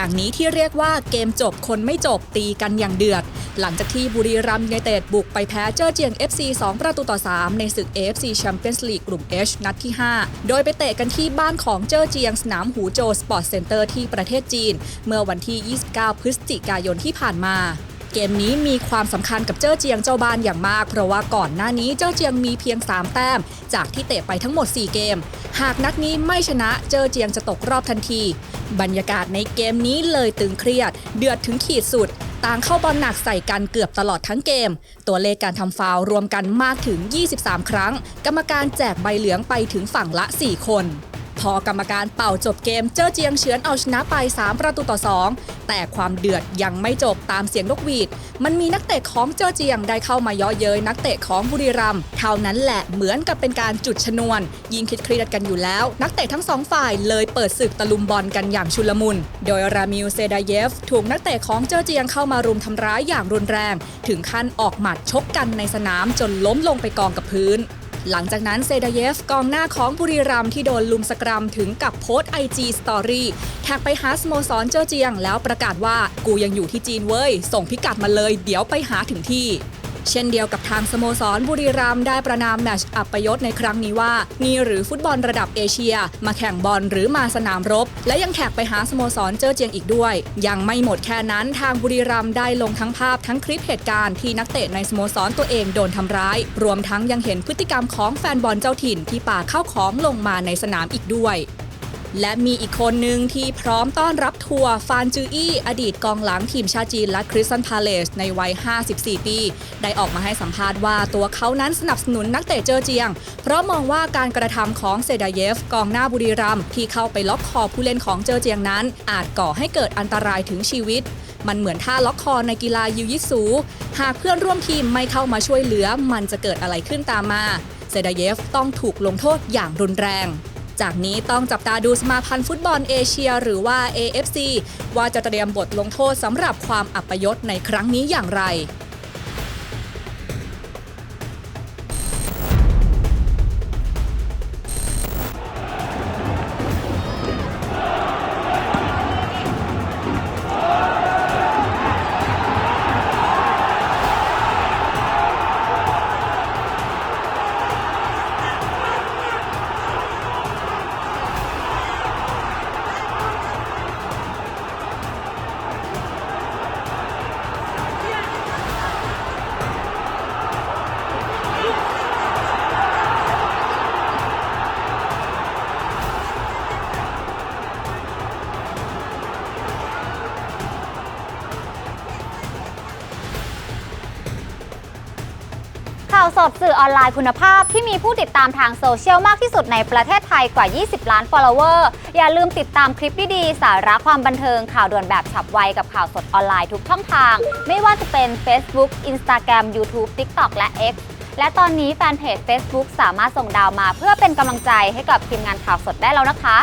อย่างนี้ที่เรียกว่าเกมจบคนไม่จบตีกันอย่างเดือด หลังจากที่บุรีรัมย์ยูไนเต็ดบุกไปแพ้เจ้อเจียง FC 2 ประตูต่อ 3 ในศึก AFC Champions League กลุ่ม H นัดที่ 5 โดยไปเตะกันที่บ้านของเจ้อเจียงสนามหูโจสปอร์ตเซ็นเตอร์ที่ประเทศจีน เมื่อวันที่ 29 พฤศจิกายนที่ผ่านมา เกมนี้มีความสำคัญกับเจ้อเจียงเจ้าบ้านอย่างมาก เพราะว่าก่อนหน้านี้เจ้อเจียงมีเพียง 3 แต้ม จากที่เตะไปทั้งหมด 4 เกม หากนัดนี้ไม่ชนะเจ้อเจียงจะตกรอบทันที บรรยากาศในเกมนี้เลยตึงเครียด เดือดถึงขีดสุดต่างเข้าบอลหนักใส่กันเกือบตลอดทั้งเกม ตัวเลขการทำฟาวรวมกันมากถึง 23 ครั้ง กรรมการแจกใบเหลืองไปถึงฝั่งละ 4 คน พอกรรมการเป่าจบเกมเจ้อเจียงเฉือนเอาชนะไป 3 ประตูต่อ 2 แต่ความเดือดยังไม่จบตามเสียงนกหวีด มันมีนักเตะของเจ้อเจียงได้เข้ามาย่อเย้ยนักเตะของบุรีรัมย์เท่านั้นแหละเหมือนกับเป็นการจุดชนวน ยิงคิดเครียดกันอยู่แล้ว นักเตะทั้งสองฝ่ายเลยเปิดศึกตะลุมบอลกันอย่างชุลมุน โดยรามิลเซดาเยฟ ถูกนักเตะของเจ้อเจียงเข้ามารุมทำร้ายอย่างรุนแรง ถึงขั้นออกหมัดชกกันในสนามจนล้มลงไปกองกับพื้น หลังจากนั้นเซดาเยฟกองหน้าของบุรีรัมที่โดนลุมสกรัมถึงกับโพสไอจีสตอรี่แท็กไปหาสโมสรเจ้าเจียง แล้วประกาศว่ากูยังอยู่ที่จีนเว้ย ส่งพิกัดมาเลย เดี๋ยวไปหาถึงที่ เช่นเดียวกับทางสโมสรบุรีรัมย์ได้ประนามแมชอัปยศในครั้งนี้ว่า นี่หรือฟุตบอลระดับเอเชีย มาแข่งบอลหรือมาสนามรบ และยังแท็กไปหาสโมสรเจ้าเจียงอีกด้วย ยังไม่หมดแค่นั้นทางบุรีรัมย์ได้ลงทั้งภาพทั้งคลิปเหตุการณ์ที่นักเตะในสโมสรตัวเองโดนทำร้าย รวมทั้งยังเห็นพฤติกรรมของแฟนบอลเจ้าถิ่นที่ป่าเข้าของลงมาในสนามอีกด้วย และมีอีกคนหนึ่งที่พร้อมต้อนรับทัวร์ฟานจูอี้อดีตกองหลังทีมชาติจีนและคริสตันพาเลสในวัย 54 ปี ได้ออกมาให้สัมภาษณ์ว่าตัวเขานั้นสนับสนุนนักเตะเจอเจียง เพราะมองว่าการกระทำของเซดาเยฟกองหน้าบุรีรัมที่เข้าไปล็อกคอผู้เล่นของเจอเจียงนั้น อาจก่อให้เกิดอันตรายถึงชีวิต มันเหมือนท่าล็อกคอในกีฬายูยิสูหากเพื่อนร่วมทีมไม่เข้ามาช่วยเหลือ มันจะเกิดอะไรขึ้นตามมาเซดาเยฟต้องถูกลงโทษอย่างรุนแรง จากนี้ต้องจับตาดูสมาพันธ์ฟุตบอลเอเชีย หรือว่า AFC ว่าจะเตรียมบทลงโทษสำหรับความอัปยศในครั้งนี้อย่างไร ข่าวสดสื่อออนไลน์คุณภาพที่มีผู้ติดตามทางโซเชียลมากที่สุดในประเทศไทยกว่า 20 ล้าน follower อย่าลืมติดตามคลิปดีๆ สาระความบันเทิงข่าวด่วนแบบฉับไวกับข่าวสดออนไลน์ทุกช่องทาง ไม่ว่าจะเป็น Facebook Instagram YouTube TikTok และ X และตอนนี้แฟนเพจ Facebook สามารถส่งดาวมา เพื่อเป็นกำลังใจให้กับทีมงานข่าวสดได้แล้วนะคะ